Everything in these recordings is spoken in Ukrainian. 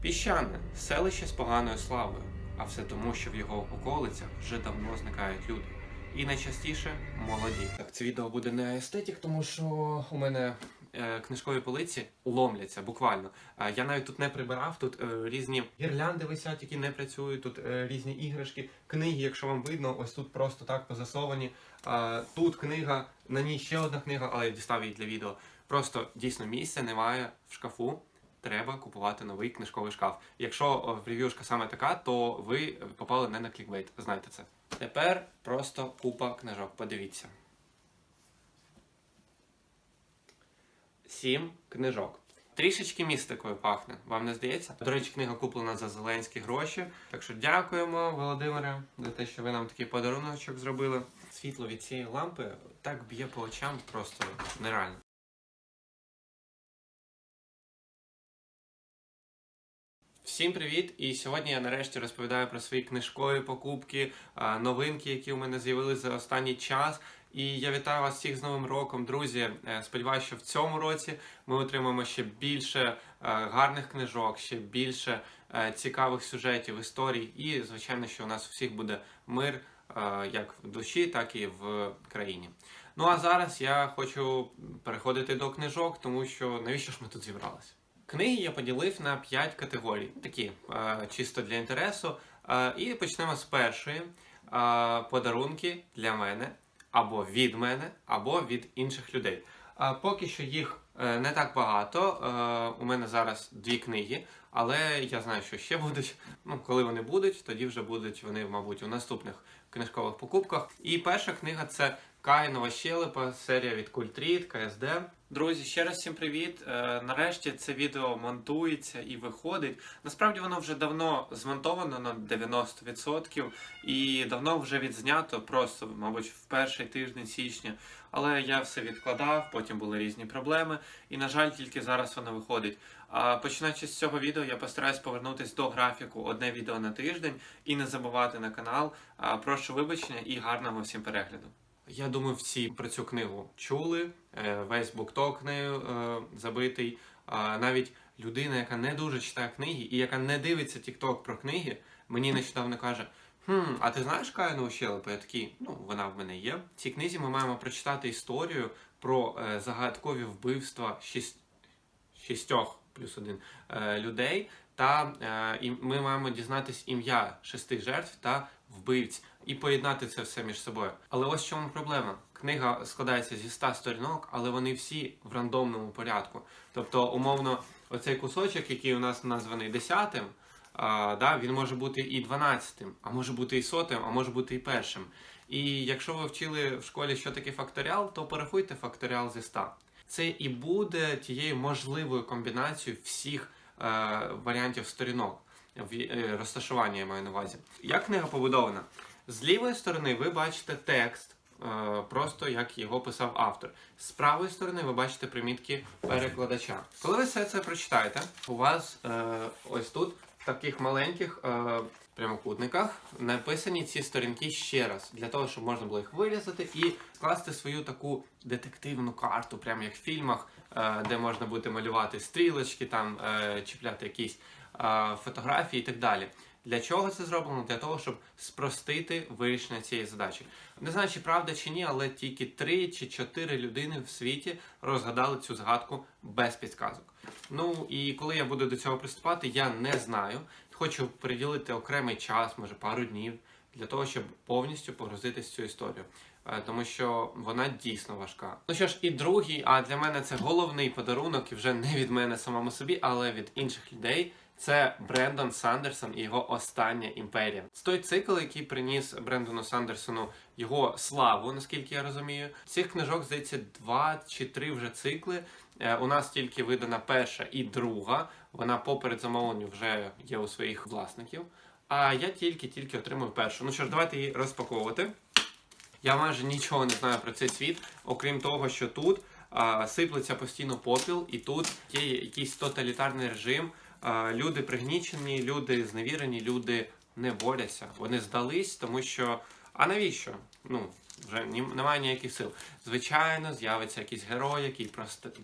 Піщане селище з поганою славою, а все тому, що в його околицях вже давно зникають люди. І найчастіше молоді. Так, це відео буде не естетик, тому що у мене е, книжкові полиці ломляться буквально. Е, я навіть тут не прибирав, тут е, різні гірлянди висять, які не працюють, тут е, різні іграшки, книги, якщо вам видно, ось тут просто так позасовані. Е, тут книга, на ній ще одна книга, але я дістав її для відео. Просто дійсно місця немає в шкафу. Треба купувати новий книжковий шкаф. Якщо о, рев'юшка саме така, то ви попали не на клікбейт. Знайте це. Тепер просто купа книжок. Подивіться. Сім книжок. Трішечки містикою пахне, вам не здається? До речі, книга куплена за зеленські гроші. Так що дякуємо, Володимире, за те, що ви нам такий подаруночок зробили. Світло від цієї лампи так б'є по очам, просто нереально. Всім привіт! І сьогодні я нарешті розповідаю про свої книжкові покупки, новинки, які у мене з'явилися за останній час. І я вітаю вас всіх з Новим роком, друзі. Е, Сподіваюся, що в цьому році ми отримаємо ще більше е, гарних книжок, ще більше е, цікавих сюжетів, історій. І, звичайно, що у нас у всіх буде мир як в душі, так і в країні. Ну а зараз я хочу переходити до книжок, тому що навіщо ж ми тут зібралися? Книги я поділив на 5 категорій, такі е, чисто для інтересу. Е, і почнемо з першої. Е, подарунки для мене, або від мене, або від інших людей. Поки що їх не так багато. У мене зараз дві книги, але я знаю, що ще будуть. Ну, коли вони будуть, тоді вже будуть вони, мабуть, у наступних книжкових покупках. І перша книга це Каїнова щелепа, серія від Культріт, КСД. Друзі, ще раз всім привіт. Е, нарешті це відео монтується і виходить. Насправді воно вже давно змонтовано на 90% і давно вже відзнято, просто, мабуть, в перший тиждень січня. Але я все відкладав, потім були різні проблеми, і, на жаль, тільки зараз воно виходить. А починаючи з цього відео, я постараюсь повернутися до графіку одне відео на тиждень і не забувати на канал. Прошу вибачення і гарного всім перегляду. Я думаю, всі про цю книгу чули. Е, Весь букток нею е, забитий. Навіть людина, яка не дуже читає книги і яка не дивиться TikTok про книги, мені нещодавно каже: Хм, а ти знаєш Каїну щелепу? Я такий, ну вона в мене є. В цій книзі ми маємо прочитати історію про е, загадкові вбивства шість... шістьох плюс один людей. Та е, і ми маємо дізнатись ім'я шести жертв та вбивць і поєднати це все між собою. Але ось в чому проблема. Книга складається зі 100 сторінок, але вони всі в рандомному порядку. Тобто, умовно, оцей кусочок, який у нас названий десятим, а, да, він може бути і 12-тим, а може бути і сотим, а може бути і першим. І якщо ви вчили в школі, що таке факторіал, то порахуйте факторіал зі 100. Це і буде тією можливою комбінацією всіх варіантів сторінок е, розташування я маю на увазі. Як книга побудована? З лівої сторони ви бачите текст, е, просто як його писав автор. З правої сторони ви бачите примітки перекладача. Коли ви все це прочитаєте, у вас е, ось тут в таких маленьких е, прямокутниках написані ці сторінки ще раз, для того, щоб можна було їх вирізати і скласти свою таку детективну карту, прямо як в фільмах, е, де можна буде малювати стрілочки, там е, чіпляти якісь е, фотографії і так далі. Для чого це зроблено? Для того, щоб спростити вирішення цієї задачі. Не знаю, чи правда чи ні, але тільки три чи чотири людини в світі розгадали цю згадку без підказок. Ну і коли я буду до цього приступати, я не знаю. Хочу приділити окремий час, може пару днів, для того, щоб повністю погрузитись в цю історію. Е, Тому що вона дійсно важка. Ну що ж, і другий, а для мене це головний подарунок, і вже не від мене самому собі, але від інших людей. Це Брендон Сандерсон і його остання імперія. Той цикл, який приніс Брендону Сандерсону його славу, наскільки я розумію. Цих книжок здається два чи три вже цикли. Е, У нас тільки видана перша і друга. Вона по передзамовленню вже є у своїх власників. А я тільки-тільки отримую першу. Ну що ж, давайте її розпаковувати. Я майже нічого не знаю про цей світ, окрім того, що тут а, сиплеться постійно попіл, і тут є якийсь тоталітарний режим. А, люди пригнічені, люди зневірені, люди не боляться. Вони здались, тому що. А навіщо? Ну, вже немає ніяких сил. Звичайно, з'явиться якийсь герой, який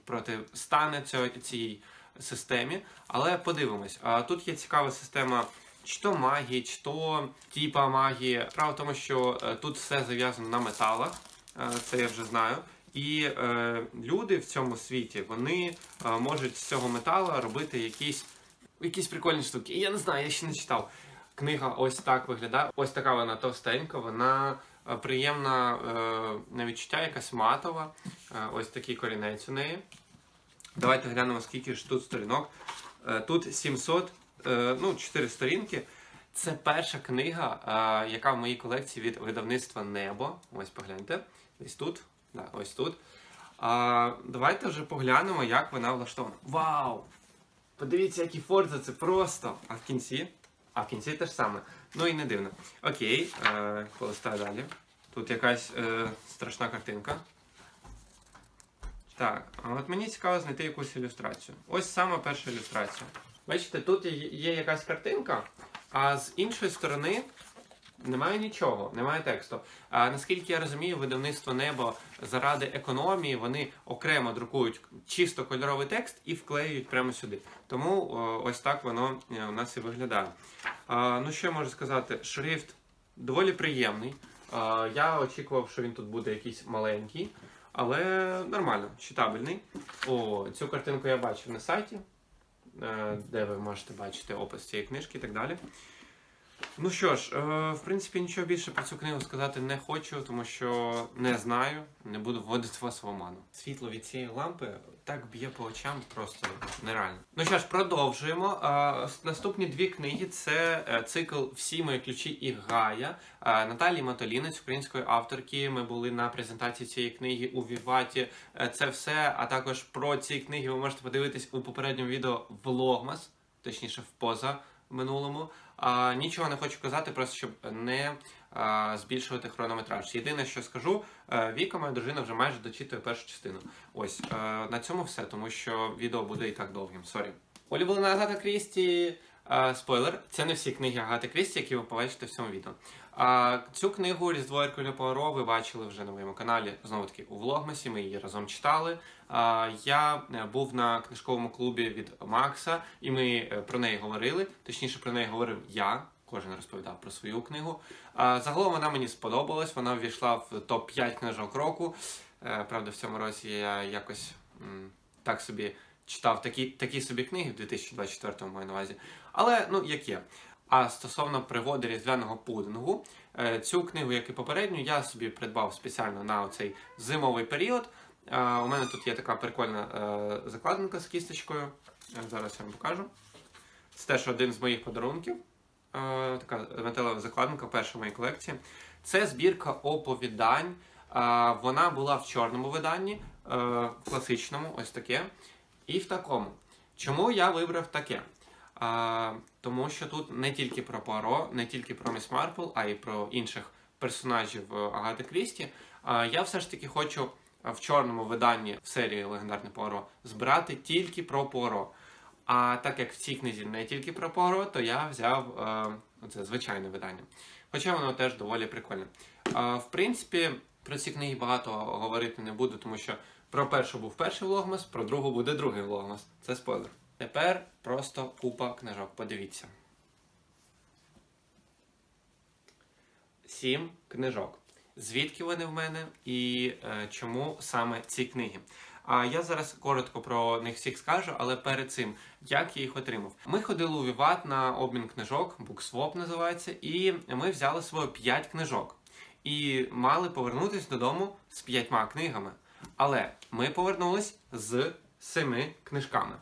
протистане цій системі, але подивимось. А тут є цікава система. Чи то магії, чи то типа магії. Справа в тому, що е, тут все зав'язано на металах, е, це я вже знаю. І е, люди в цьому світі вони е, можуть з цього металу робити якісь, якісь прикольні штуки. Я не знаю, я ще не читав. Книга ось так виглядає. Ось така вона товстенька, вона е, приємна е, на відчуття, якась матова. Е, ось такий корінець у неї. Давайте глянемо, скільки ж тут сторінок. Е, Тут 700, е, ну, 4 сторінки. Це перша книга, е, яка в моїй колекції від видавництва Небо. Ось погляньте. Десь тут. Да, ось тут. А, давайте вже поглянемо, як вона влаштована. Вау! Подивіться, які форзи, це просто. А в кінці? А в кінці те ж саме. Ну і не дивно. Окей, е, полистаю далі. Тут якась е, страшна картинка. Так, а от мені цікаво знайти якусь ілюстрацію. Ось саме перша ілюстрація. Бачите, тут є, якась картинка, а з іншої сторони немає нічого, немає тексту. А наскільки я розумію, видавництво небо заради економії вони окремо друкують чисто кольоровий текст і вклеюють прямо сюди. Тому ось так воно е, у нас і виглядає. А, ну що я можу сказати? Шрифт доволі приємний. А, я очікував, що він тут буде якийсь маленький, але нормально, читабельний. О, цю картинку я бачив на сайті, де ви можете бачити опис цієї книжки і так далі. Ну що ж, е, в принципі, нічого більше про цю книгу сказати не хочу, тому що не знаю, не буду вводити вас в оману. Світло від цієї лампи так б'є по очам, просто нереально. Ну що ж, продовжуємо. Е, Наступні дві книги це е, цикл Всі мої ключі і Гая Наталії Матолінець, української авторки. Ми були на презентації цієї книги у Віваті. Це все. А також про ці книги ви можете подивитись у попередньому відео Влогмас, точніше в поза минулому. Нічого не хочу казати, просто щоб не збільшувати хронометраж. Єдине, що скажу, е, Віка, моя дружина, вже майже дочитує першу частину. Ось е, на цьому все, тому що відео буде і так довгим. Сорі. Улюблена Агата Крісті. Спойлер, це не всі книги Агати Крісті, які ви побачите в цьому відео. А цю книгу Різдво Еркуля Пуаро ви бачили вже на моєму каналі знову таки у Влогмасі. Ми її разом читали. А, Я е, був на книжковому клубі від Макса, і ми е, про неї говорили. Точніше, про неї говорив я. Кожен розповідав про свою книгу. А, Загалом вона мені сподобалась. Вона ввійшла в топ 5 книжок року. Е, Правда, в цьому році я якось так собі читав такі, такі собі книги в 2024 маю на увазі. Але ну як є. А стосовно пригоди різдвяного пудингу, е, цю книгу, як і попередню, я собі придбав спеціально на цей зимовий період. У мене тут є така прикольна е, закладинка з кісточкою. Е, Зараз я вам покажу. Це теж один з моїх подарунків. Така металева закладинка, перша в моїй колекції. Це збірка оповідань. Вона була в чорному виданні, в класичному, ось таке. І в такому. Чому я вибрав таке? А, тому що тут не тільки про Пуаро, не тільки про Міс Марпл, а й про інших персонажів е, Агати Крісті. А, я все ж таки хочу е, в чорному виданні в серії Легендарне Пуаро збирати тільки про Пуаро. А так як в цій книзі не тільки про Пуаро, то я взяв е, оце звичайне видання. Хоча воно теж доволі прикольне. Е, в принципі, про ці книги багато говорити не буду, тому що про першу був перший влогмас, про другу буде другий влогмас. Це спойлер. Тепер просто купа книжок. Подивіться. Сім книжок. Звідки вони в мене і е, чому саме ці книги? А я зараз коротко про них всіх скажу, але перед цим, як я їх отримав. Ми ходили у Віват на обмін книжок, BookSwap називається, і ми взяли своє 5 книжок. І мали повернутися додому з п'ятьма книгами. Але ми повернулись з семи книжками.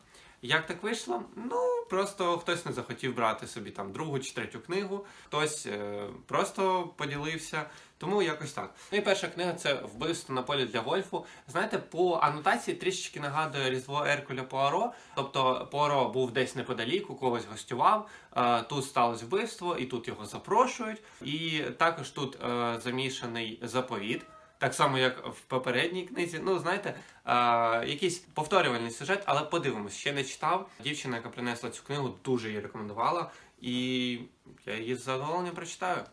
Як так вийшло? Ну просто хтось не захотів брати собі там другу чи третю книгу, хтось е, просто поділився. Тому якось так. Ну і перша книга це вбивство на полі для гольфу. Знаєте, по анотації трішечки нагадує Різдво Еркуля Пуаро. Тобто Пуаро був десь неподалік, у когось гостював. е, Тут сталося вбивство, і тут його запрошують. І також тут е, замішаний заповіт. Так само, як в попередній книзі. Ну, знаєте, а, якийсь повторювальний сюжет, але подивимось, ще не читав. Дівчина, яка принесла цю книгу, дуже її рекомендувала, і я її з задоволенням прочитаю.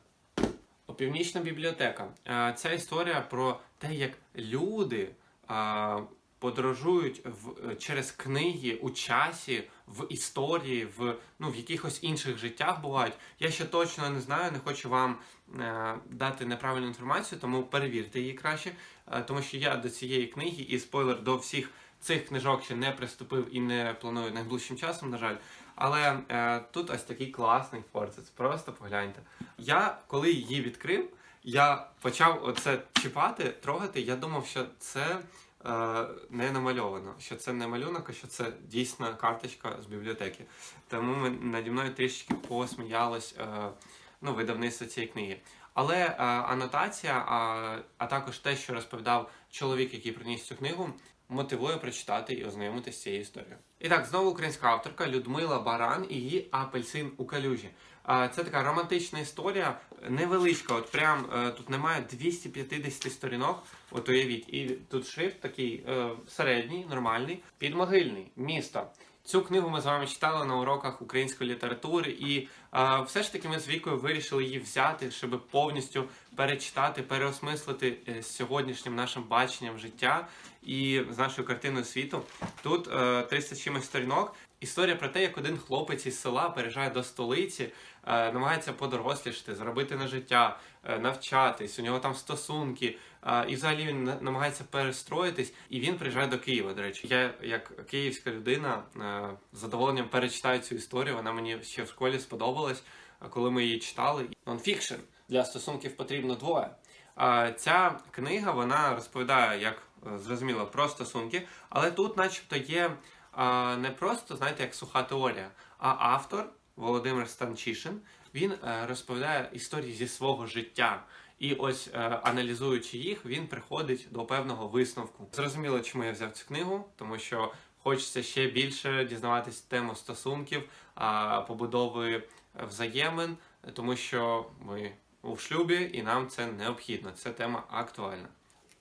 Північна бібліотека. Е, Ця історія про те, як люди, а, подорожують в, е, через книги у часі, в історії, в, ну, в якихось інших життях бувають. Я ще точно не знаю, не хочу вам е, дати неправильну інформацію, тому перевірте її краще, е, тому що я до цієї книги і спойлер до всіх цих книжок ще не приступив і не планую найближчим часом, на жаль. Але е, тут ось такий класний форцец. Просто погляньте. Я коли її відкрив, я почав оце чіпати, трогати. Я думав, що це не намальовано, що це не малюнок, а що це дійсна карточка з бібліотеки. Тому ми, наді мною трішечки посміялось е, ну, видавництво цієї книги. Але е, анотація, а, а також те, що розповідав чоловік, який приніс цю книгу, мотивує прочитати і ознайомитися з цією історією. І так, знову українська авторка Людмила Баран і її апельсин у калюжі. Це така романтична історія, невеличка, от прям е, тут немає 250 сторінок. От уявіть, і тут шрифт такий е, середній, нормальний, підмогильний, місто. Цю книгу ми з вами читали на уроках української літератури, і е, все ж таки ми з вікою вирішили її взяти, щоб повністю перечитати, переосмислити е, з сьогоднішнім нашим баченням життя і з нашою картиною світу. Тут е, 300 чимось сторінок. Історія про те, як один хлопець із села переїжджає до столиці, е, намагається подорослішати, заробити на життя, е, навчатись. У нього там стосунки, е, і взагалі він на- намагається перестроїтись. І він приїжджає до Києва. До речі, я як київська людина е, з задоволенням перечитаю цю історію. Вона мені ще в школі сподобалась, коли ми її читали. Нонфікшн для стосунків потрібно двоє. Ця книга вона розповідає, як зрозуміло, про стосунки, але тут, начебто, є не просто, знаєте, як суха теорія, а автор Володимир Станчишин він е, розповідає історії зі свого життя. І ось е, аналізуючи їх, він приходить до певного висновку. Зрозуміло, чому я взяв цю книгу, тому що хочеться ще більше дізнаватись тему стосунків, побудови взаємин, тому що ми у шлюбі і нам це необхідно. Це тема актуальна.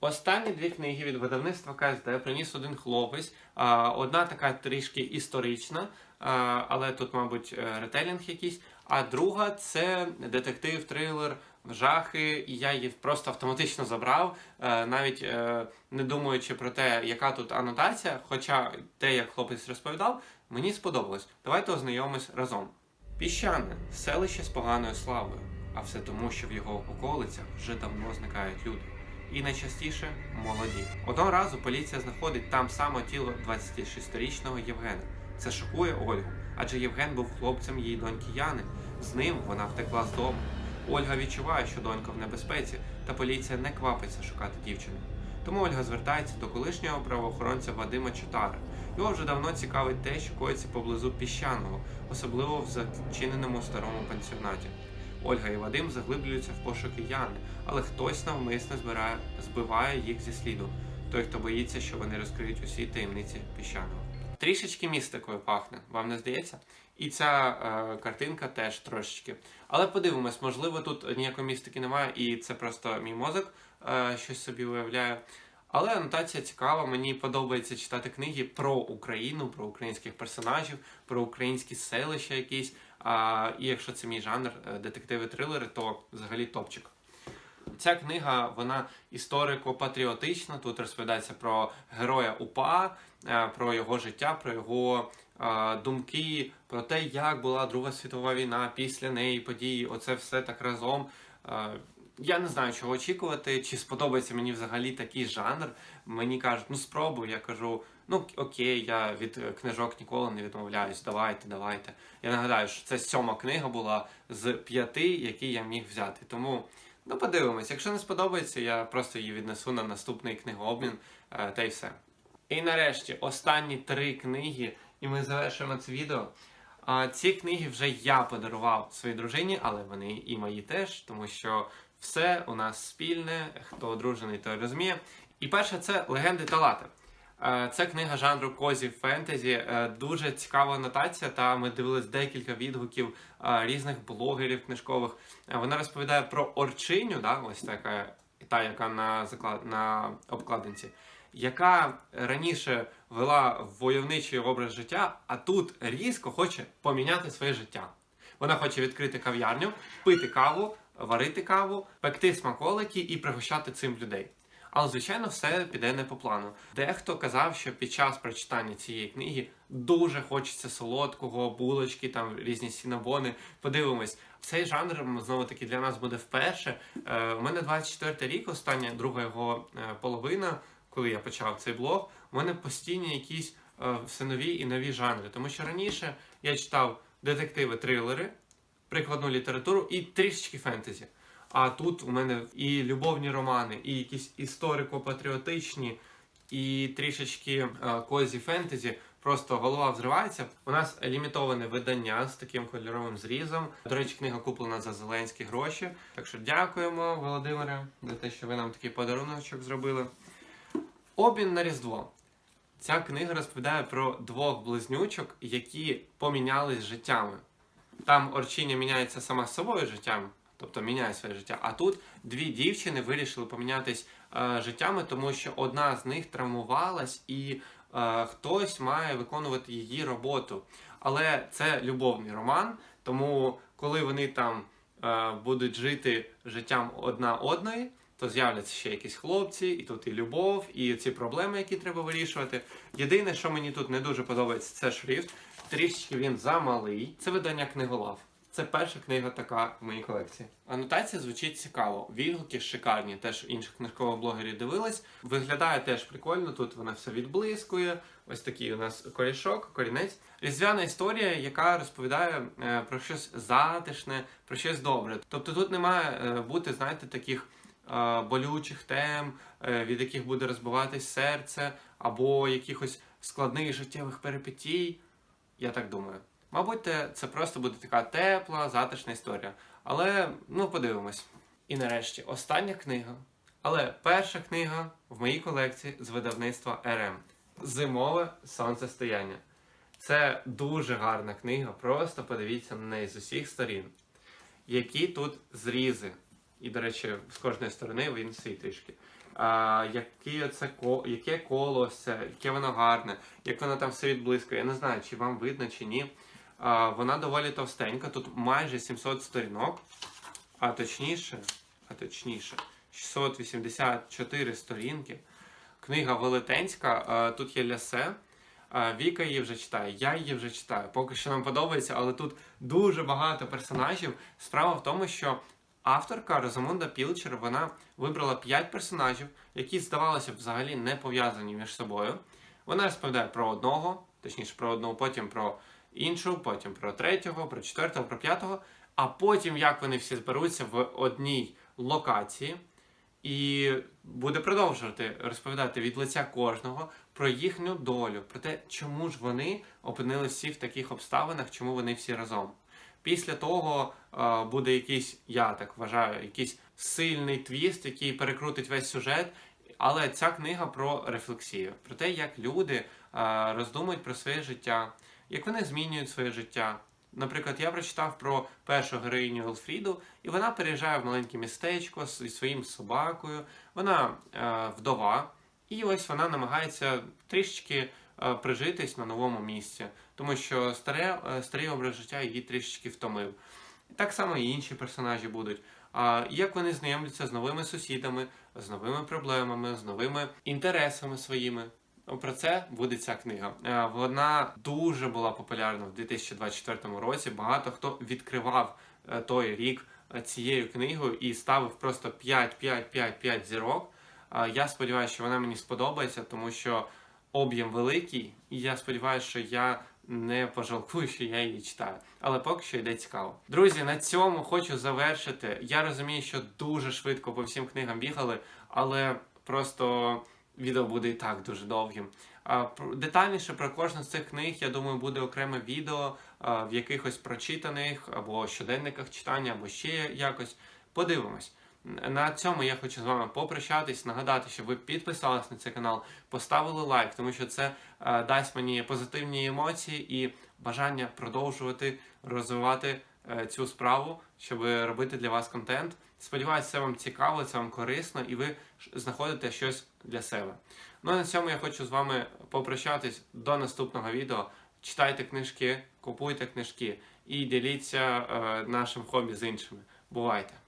Останні дві книги від видавництва КСД приніс один хлопець. Одна така трішки історична, але тут, мабуть, е, ретелінг якийсь. А друга це детектив, трилер, жахи. І я її просто автоматично забрав, е, навіть е, не думаючи про те, яка тут анотація. Хоча те, як хлопець розповідав, мені сподобалось. Давайте ознайомимось разом. Піщане селище з поганою славою, а все тому, що в його околицях вже давно зникають люди. І найчастіше молоді. Одного разу поліція знаходить там саме тіло 26-річного Євгена. Це шокує Ольгу, адже Євген був хлопцем її доньки Яни. З ним вона втекла з дому. Ольга відчуває, що донька в небезпеці, та поліція не квапиться шукати дівчину. Тому Ольга звертається до колишнього правоохоронця Вадима Чотари. Його вже давно цікавить те, що коїться поблизу піщаного, особливо в зачиненому старому пансіонаті. Ольга і Вадим заглиблюються в пошуки Яни, але хтось навмисно збирає, збиває їх зі сліду. Той, хто боїться, що вони розкриють усі таємниці піщаного. Трішечки містикою пахне, вам не здається? І ця е, картинка теж трошечки. Але подивимось, можливо, тут ніякої містики немає, і це просто мій мозок е, щось собі уявляє. Але анотація цікава, мені подобається читати книги про Україну, про українських персонажів, про українські селища якісь. А, і якщо це мій жанр, е, детективи трилери, то взагалі топчик. Ця книга вона історико-патріотична. Тут розповідається про героя УПА, е, про його життя, про його е, думки, про те, як була Друга світова війна, після неї події. Оце все так разом. Я не знаю, чого очікувати, чи сподобається мені взагалі такий жанр. Мені кажуть, ну спробуй. Я кажу, ну окей, я від е, книжок ніколи не відмовляюсь. Давайте, давайте. Я нагадаю, що це сьома книга була з п'яти, які я міг взяти. Тому ну подивимось. Якщо не сподобається, я просто її віднесу на наступний книгообмін е, та й все. І нарешті останні три книги, і ми завершуємо це відео. А ці книги вже я подарував своїй дружині, але вони і мої теж, тому що все у нас спільне, хто одружений, той розуміє. І перше це легенди Талати. Е, Це книга жанру козі фентезі. Е, Дуже цікава анотація. Та ми дивились декілька відгуків е, різних блогерів книжкових. Е, Вона розповідає про орчиню, да, ось така та, яка на заклад на обкладинці, яка раніше вела войовничий образ життя, а тут різко хоче поміняти своє життя. Вона хоче відкрити кав'ярню, пити каву, варити каву, пекти смаколики і пригощати цим людей. Але, звичайно, все піде не по плану. Дехто казав, що під час прочитання цієї книги дуже хочеться солодкого, булочки, там різні сінабони. Подивимось, цей жанр знову таки для нас буде вперше. Е, у мене 24 рік, остання друга його е, половина, коли я почав цей блог. У мене постійні якісь е, все нові і нові жанри. Тому що раніше я читав детективи, трилери, прикладну літературу і трішечки фентезі. А тут у мене і любовні романи, і якісь історико-патріотичні, і трішечки е, козі фентезі. Просто голова взривається. У нас лімітоване видання з таким кольоровим зрізом. До речі, книга куплена за зеленські гроші. Так що дякуємо, Володимире, за те, що ви нам такий подаруночок зробили. Обмін на Різдво. Ця книга розповідає про двох близнючок, які помінялись життями. Там Орчиня міняється сама з собою життям, тобто міняє своє життя. А тут дві дівчини вирішили помінятись е, життями, тому що одна з них травмувалась і е, хтось має виконувати її роботу. Але це любовний роман, тому коли вони там е, будуть жити життям одна одної, то з'являться ще якісь хлопці, і тут і любов, і ці проблеми, які треба вирішувати. Єдине, що мені тут не дуже подобається, це шрифт. Трішки він замалий. Це видання книголав. Це перша книга така в моїй колекції. Анотація звучить цікаво. Відгуки шикарні. Теж інших книжкових блогерів дивились. Виглядає теж прикольно. Тут вона все відблискує. Ось такий у нас корішок, корінець. Різдвяна історія, яка розповідає е, про щось затишне, про щось добре. Тобто тут не має е, бути, знаєте, таких е, болючих тем, від яких буде розбиватись серце, або якихось складних життєвих перипетій. Я так думаю. Мабуть, це просто буде така тепла, затишна історія. Але ну подивимось. І нарешті остання книга. Але перша книга в моїй колекції з видавництва РМ Зимове сонцестояння. Це дуже гарна книга. Просто подивіться на неї з усіх сторін. Які тут зрізи. І, до речі, з кожної сторони він свій трішки. А, які це яке коло яке воно гарне, як воно там все відблискує. Я не знаю, чи вам видно, чи ні. Вона доволі товстенька, тут майже 700 сторінок, а точніше, а точніше, 684 сторінки. Книга велетенська, тут є лясе. Віка її вже читає, я її вже читаю. Поки що нам подобається, але тут дуже багато персонажів. Справа в тому, що авторка Розамунда Пілчер вона вибрала 5 персонажів, які, здавалося б, взагалі не пов'язані між собою. Вона розповідає про одного, точніше про одного, потім про іншу, потім про третього, про четвертого, про п'ятого, а потім як вони всі зберуться в одній локації. І буде продовжувати розповідати від лиця кожного про їхню долю, про те, чому ж вони опинилися всі в таких обставинах, чому вони всі разом. Після того е, буде якийсь, я так вважаю, якийсь сильний твіст, який перекрутить весь сюжет. Але ця книга про рефлексію, про те, як люди е, роздумують про своє життя, як вони змінюють своє життя. Наприклад, я прочитав про першу героїню Елфріду, і вона переїжджає в маленьке містечко зі своїм собакою. Вона е, вдова, і ось вона намагається трішечки е, прижитись на новому місці, тому що старе, е, старий образ життя її трішечки втомив. Так само і інші персонажі будуть. А як вони знайомляться з новими сусідами, з новими проблемами, з новими інтересами своїми. Про це буде ця книга. Е, Вона дуже була популярна в 2024 році. Багато хто відкривав е, той рік е, цією книгою і ставив просто 5, 5, 5, 5 зірок. Я сподіваюся, що вона мені сподобається, тому що об'єм великий, і я сподіваюся, що я не пожалкую, що я її читаю. Але поки що йде цікаво. Друзі, на цьому хочу завершити. Я розумію, що дуже швидко по всім книгам бігали, але просто відео буде і так дуже довгим. Детальніше про кожну з цих книг, я думаю, буде окреме відео в якихось прочитаних або щоденниках читання, або ще якось. Подивимось. На цьому я хочу з вами попрощатись, нагадати, щоб ви підписались на цей канал, поставили лайк, тому що це е, дасть мені позитивні емоції і бажання продовжувати розвивати е, цю справу, щоб робити для вас контент. Сподіваюся, це вам цікаво, це вам корисно, і ви знаходите щось для себе. Ну а на цьому я хочу з вами попрощатись до наступного відео. Читайте книжки, купуйте книжки і діліться е, нашим хобі з іншими. Бувайте!